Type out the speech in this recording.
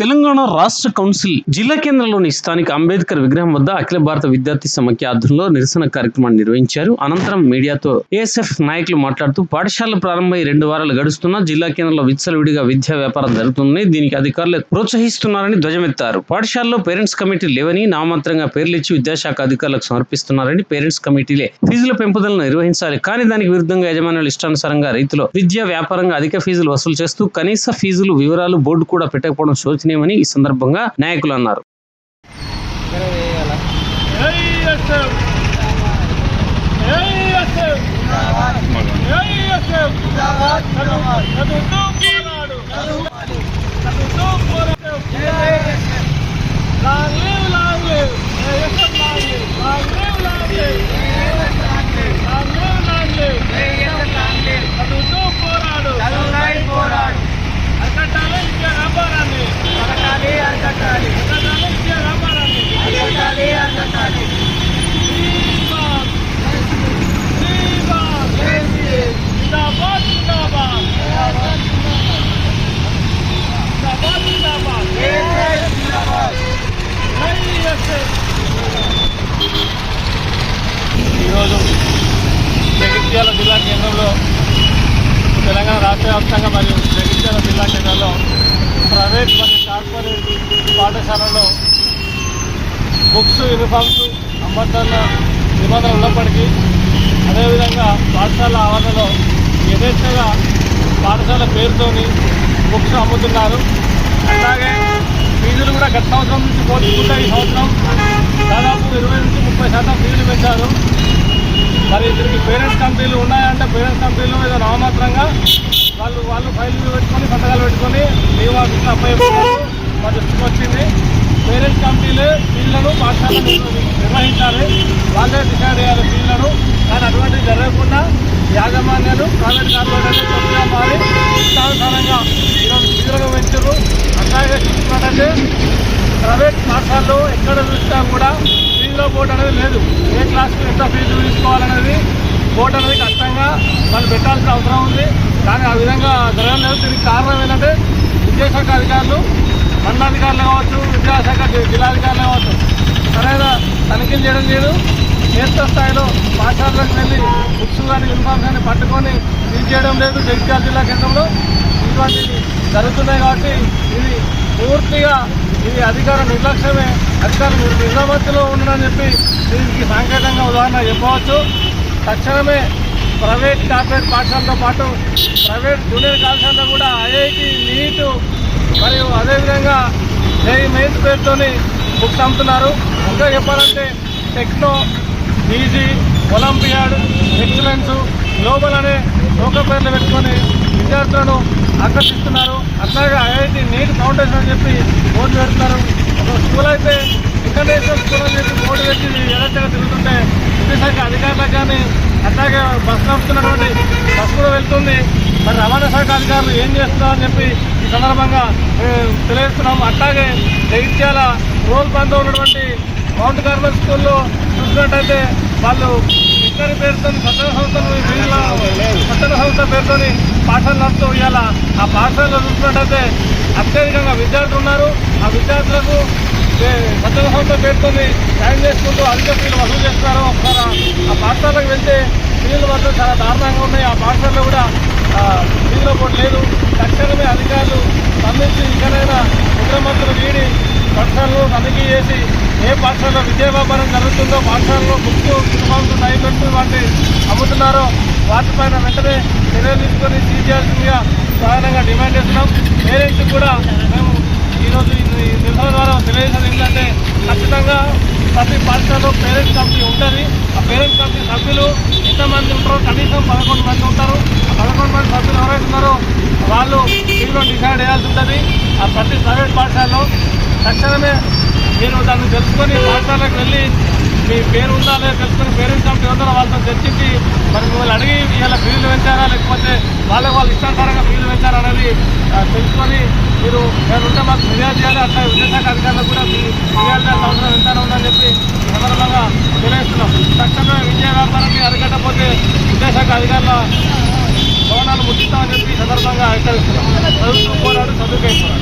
తెలంగాణ రాష్ట్ర కౌన్సిల్ జిల్లా కేంద్రంలోని స్థానిక అంబేద్కర్ విగ్రహం వద్ద అఖిల భారత విద్యార్థి సమాఖ్య ఆధ్వర్యంలో నిరసన కార్యక్రమాన్ని నిర్వహించారు. అనంతరం మీడియాతో ఏఎస్ఎఫ్ నాయకులు మాట్లాడుతూ పాఠశాలలు ప్రారంభమై రెండు వారాలు గడుస్తున్నా జిల్లా కేంద్రంలో విచ్చలవిడిగా విద్యా వ్యాపారం జరుగుతుందని దీనికి అధికారులు ప్రోత్సహిస్తున్నారని ధ్వజమెత్తారు. పాఠశాలలో పేరెంట్స్ కమిటీ లేవని నామాత్రంగా పేర్లు ఇచ్చి విద్యాశాఖ అధికారులకు సమర్పిస్తున్నారని పేరెంట్స్ కమిటీలే ఫీజుల పెంపుదలను నిర్వహించాలి. కానీ దానికి విరుద్ధంగా యజమానులు ఇష్టానుసారంగా రైతులు విద్యా వ్యాపారంగా అధిక ఫీజులు వసూలు చేస్తూ కనీస ఫీజులు వివరాలు బోర్డు కూడా పెట్టకపోవడం శోచనీయమని ఈ సందర్భంగా నాయకులు అన్నారు. ఏఎస్ఎఫ్ ఈరోజు జగిత్యాల జిల్లా కేంద్రంలో తెలంగాణ రాష్ట్ర వ్యాప్తంగా మరియు జగిత్యాల జిల్లా కేంద్రంలో ప్రైవేట్ మరియు కార్పొరేట్ పాఠశాలలో బుక్స్ యూనిఫామ్స్ అమ్మద్దన్న నిబంధనలు ఉన్నప్పటికీ అదేవిధంగా పాఠశాల ఆవరణలో యథేచ్ఛగా పాఠశాల పేరుతోని బుక్స్ అమ్ముతున్నారు. అలాగే ఫీజులు కూడా గత సంవత్సరం నుంచి పోల్చుకుంటే ఈ సంవత్సరం దాదాపు ఇరవై నుంచి ముప్పై శాతం ఫీజులు పెంచారు మరి దీనికి పేరెంట్స్ కంపెనీలు ఉన్నాయంటే పేరెంట్స్ కంపెనీలు ఏదో నామమాత్రంగా వాళ్ళు వాళ్ళు ఫైళ్ళు పెట్టుకొని సంతకాలు పెట్టుకొని లీవ్ ఆఫీస్లో అప్లై మా దృష్టికి వచ్చింది. పేరెంట్స్ కంపెనీలే ఫీల్డ్లను పాఠశాల నిర్వహించాలి. వాళ్ళే డిసైడ్ చేయాలి ఫీల్డ్లను కానీ అటువంటివి జరగకుండా యాజమాన్యాలు ప్రైవేట్ కార్పొరేట్ కొత్తగా మారి ఇష్టానుసారంగా ఈరోజు ఫీజులను పెంచారు అట్లాగే చూసుకున్నట్టయితే ప్రైవేట్ పాఠశాలలో ఎక్కడ చూసినా కూడా ఫీజులో బోర్డు అనేది లేదు. ఏ క్లాస్కి ఎంత ఫీజు తీసుకోవాలనేది కోర్టు అనేది కష్టంగా వాళ్ళు పెట్టాల్సిన అవసరం ఉంది. కానీ ఆ విధంగా జరగలేదు దీనికి కారణం ఏంటంటే విద్యాశాఖ అధికారులు మండలాధికారులు కావచ్చు విద్యాశాఖ జిల్లాధికారులు కావచ్చు. సరైన తనిఖీలు చేయడం లేదు. క్షేత్ర స్థాయిలో పాఠశాలలకు వెళ్ళి బుక్స్ కానీ యూనిఫామ్స్ కానీ పట్టుకొని ఇది చేయడం లేదు. జగిత్యాల జిల్లా కేంద్రంలో ఇటువంటివి జరుగుతున్నాయి కాబట్టి ఇది పూర్తిగా ఇది అధికార నిర్లక్ష్యమే. అధికారులు నిర్లమత్తులో ఉండడని చెప్పి దీనికి సాంకేతికంగా ఉదాహరణ చెప్పవచ్చు. తక్షణమే ప్రైవేట్ కార్పొరేట్ పాఠశాలతో పాటు ప్రైవేట్ జూనియర్ కళాశాలలో కూడా ఐఐటి నీట్ మరియు అదేవిధంగా జేఈ మెయిన్స్ పేరుతోని బుక్స్ అమ్ముతున్నారు. ఇంకా చెప్పాలంటే techno easy Olympiad excellence global అనే లోక పేర్లు పెట్టుకొని విద్యార్థులను ఆకర్షిస్తున్నారు. అట్లాగే ఐఐటి నీట్ ఫౌండేషన్ అని చెప్పి బోర్డు పెడుతున్నారు. ఒక స్కూల్ అయితే ఇంటర్నేషనల్ స్కూల్ అని చెప్పి బోర్డు పెట్టి ఎలక్ట్గా తిరుగుతుంటే విద్యాశాఖ అధికారులకు కానీ అట్లాగే బస్సు నడుపుతున్నటువంటి బస్సు కూడా వెళ్తుంది. మరి రవాణా శాఖ అధికారులు ఏం చేస్తున్నారు అని చెప్పి ఈ సందర్భంగా ఏ, తెలియజేస్తున్నాం. అట్లాగే జగిత్యాల రోల్ బంద్ ఉన్నటువంటి మౌంట్ కార్మల్ స్కూల్లో చూసినట్టయితే వాళ్ళు ఇద్దరి పేరుతో సత్యన సంస్థలు వీళ్ళ సత్యన సంస్థ పేరుతో పాఠశాల నడుస్తూ ఇవాళ ఆ పాఠశాలలో చూసినట్టయితే అత్యధికంగా విద్యార్థులు ఉన్నారు. ఆ విద్యార్థులకు ఏ, సంస్థ పేరుతో జాయిన్ చేసుకుంటూ అధిక ఫీజులు వసూలు చేస్తున్నారు. ఒకసారి ఆ పాఠశాలకు వెళ్తే ఫీజులు మాత్రం చాలా దారుణంగా ఉన్నాయి. ఆ పాఠశాలలో కూడా ఆ, ఫీజుల పోటీ లేదు. తక్షణమే అధికారులు స్పందించి ఇకనైనా ముద్రమంతులు వీడి పాఠశాలలో తనిఖీ చేసి ఏ పాఠశాలలో విద్యా వ్యాపారం జరుగుతుందో పాఠశాలలో గుర్తు యూనిఫామ్స్ టైపెట్స్ వాటి అమ్ముతున్నారో వాటిపైన వెంటనే చర్యలు తీసుకొని సీజ్ చేయాల్సిందిగా ప్రధానంగా డిమాండ్ చేస్తున్నాం. పేరెంట్స్ కూడా మేము ఈరోజు ఈ నిరసన ద్వారా తెలియజేసేది ఏంటంటే ఖచ్చితంగా ప్రతి పాఠశాలలో పేరెంట్స్ కమిటీ ఉంటుంది. ఆ పేరెంట్స్ కమిటీ సభ్యులు ఎంతమంది ఉంటారు కనీసం పదకొండు మంది ఉంటారు. ఆ పదకొండు మంది సభ్యులు ఎవరైతే ఉన్నారో వాళ్ళు దీనిలో డిసైడ్ చేయాల్సి ఉంటుంది. ఆ ప్రతి ప్రైవేట్ పాఠశాలలో తక్షణమే మీరు దాన్ని తెలుసుకొని పాఠశాలకు వెళ్ళి మీ పేరు ఉందా లేదా తెలుసుకుని పేరెంట్స్ కమిటీ ఉందో వాళ్ళతో చర్చించి మరి మిమ్మల్ని అడిగి ఇలా ఫీజులు పెంచారా లేకపోతే వాళ్ళకి వాళ్ళు ఇష్టానుసారంగా ఫీజులు పెంచారా అనేది తెలుసుకొని మీరు నేను ఉంటే మాకు ఫిర్యాదు చేయాలి. అట్లా విద్యాశాఖ అధికారులకు కూడా మీ ఫిర్యాదు చేయాల్సిన అవసరం ఎంతైనా ఉందని చెప్పి సందర్భంగా తెలియజేస్తున్నాం తక్షణమే విద్యా వ్యాపారాన్ని అరికట్టకపోతే విద్యాశాఖ అధికారుల భవనాలు ముట్టిస్తామని చెప్పి ఈ సందర్భంగా హెచ్చరిస్తున్నాం. చదువుతూ పోరాడు చదువుకే పోరాడు.